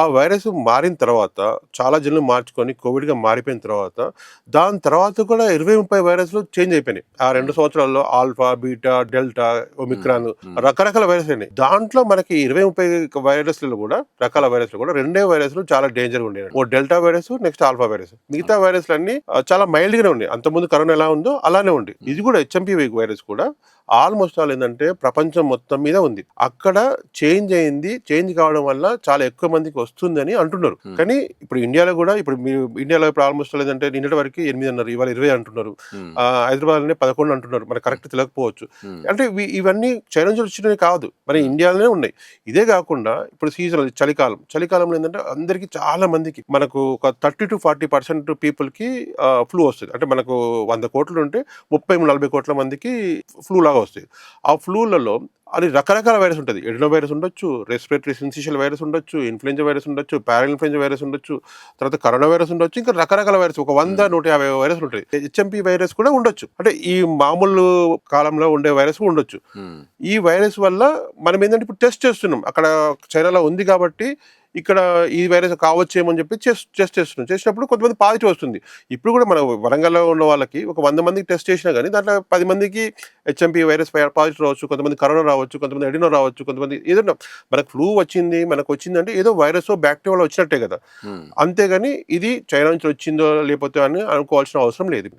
ఆ వైరస్ మారిన తర్వాత చాలా జన్లు మార్చుకొని కోవిడ్గా మారిపోయిన తర్వాత దాని తర్వాత కూడా ఇరవై ముప్పై వైరస్లు చేంజ్ అయిపోయినాయి. ఆ రెండు సంవత్సరాల్లో ఆల్ఫా బీటా డెల్టా ఒమిక్రాన్ రకరకాల వైరస్ అయినాయి. దాంట్లో మనకి ఇరవై ముప్పై వైరస్లు కూడా రకాల వైరస్లు కూడా రెండే వైరస్లు చాలా డేంజర్ ఉండేవి. ఓ delta virus next alpha virus. మిగతా వైరస్లు అన్ని చాలా మైల్డ్ గానే ఉన్నాయి. అంతకుముందు కరోనా ఎలా ఉందో అలానే ఉంది ఇది కూడా హెచ్ఎంపీ వైరస్ కూడా ఆల్మోస్ట్ ఆల్ ఏంటంటే ప్రపంచం మొత్తం మీద ఉంది. అక్కడ చేంజ్ అయింది చేంజ్ కావడం వల్ల చాలా ఎక్కువ మందికి వస్తుందని అంటున్నారు. కానీ ఇప్పుడు ఇండియాలో కూడా ఇప్పుడు మీరు ఇండియాలో ఇప్పుడు ఆల్మోస్ట్ ఏంటంటే నిన్నటి వరకు ఎనిమిది అన్నారు ఇవాళ ఇరవై అంటున్నారు. హైదరాబాద్లోనే పదకొండు అంటున్నారు. మనకు కరెక్ట్ తెలియకపోవచ్చు అంటే ఇవి- ఇవన్నీ చైనా నుంచి వచ్చినవి కాదు. మన ఇండియాలోనే ఉన్నాయి. ఇదే కాకుండా ఇప్పుడు సీజన్ చలికాలం. చలికాలంలో ఏంటంటే అందరికీ చాలా మందికి మనకు ఒక థర్టీ టు ఫార్టీ పర్సెంట్ పీపుల్కి ఫ్లూ వస్తుంది. అంటే మనకు వంద కోట్లు ఉంటే ముప్పై నలభై కోట్ల మందికి ఫ్లూ లాగా వస్తుంది ఆ ఫ్లూలలో అది రకరకాల వైరస్ ఉంటుంది. ఎడినో వైరస్ ఉండొచ్చు రెస్పిరేటరీ సిన్సిషియల్ వైరస్ ఉండొచ్చు ఇన్ఫ్లుయెంజా వైరస్ ఉండొచ్చు పారా ఇన్ఫ్లుయెంజా వైరస్ ఉండొచ్చు తర్వాత కరోనా వైరస్ ఉండొచ్చు ఇంకా రకరకాల వైరస్ ఒక వంద నూట యాభై వైరస్ ఉంటాయి. హెచ్ఎంపీ వైరస్ కూడా ఉండొచ్చు. అంటే ఈ మామూలు కాలంలో ఉండే వైరస్ ఉండొచ్చు. ఉమ్, ఈ వైరస్ వల్ల మనం ఏంటంటే ఇప్పుడు టెస్ట్ చేస్తున్నాం. అక్కడ చైనాలో ఉంది కాబట్టి ఇక్కడ ఈ వైరస్ కావచ్చేమో అని చెప్పి టెస్ట్ టెస్ట్ చేస్తున్నాం చేసినప్పుడు కొంతమంది పాజిటివ్ వస్తుంది. ఇప్పుడు కూడా మన వరంగల్లో ఉన్న వాళ్ళకి ఒక వంద మందికి టెస్ట్ చేసినా కానీ దాంట్లో పది మందికి హెచ్ఎంపీ వైరస్ పాజిటివ్ రావచ్చు కొంతమంది కరోనా రావచ్చు కొంతమంది ఎడినో రావచ్చు కొంతమంది ఏదైనా మనకు ఫ్లూ వచ్చింది మనకు వచ్చిందంటే ఏదో వైరస్ బ్యాక్టీరియా వచ్చినట్టే కదా. అంతేగాని ఇది చైనా నుంచి వచ్చిందో లేకపోతే అని అనుకోవాల్సిన అవసరం లేదు.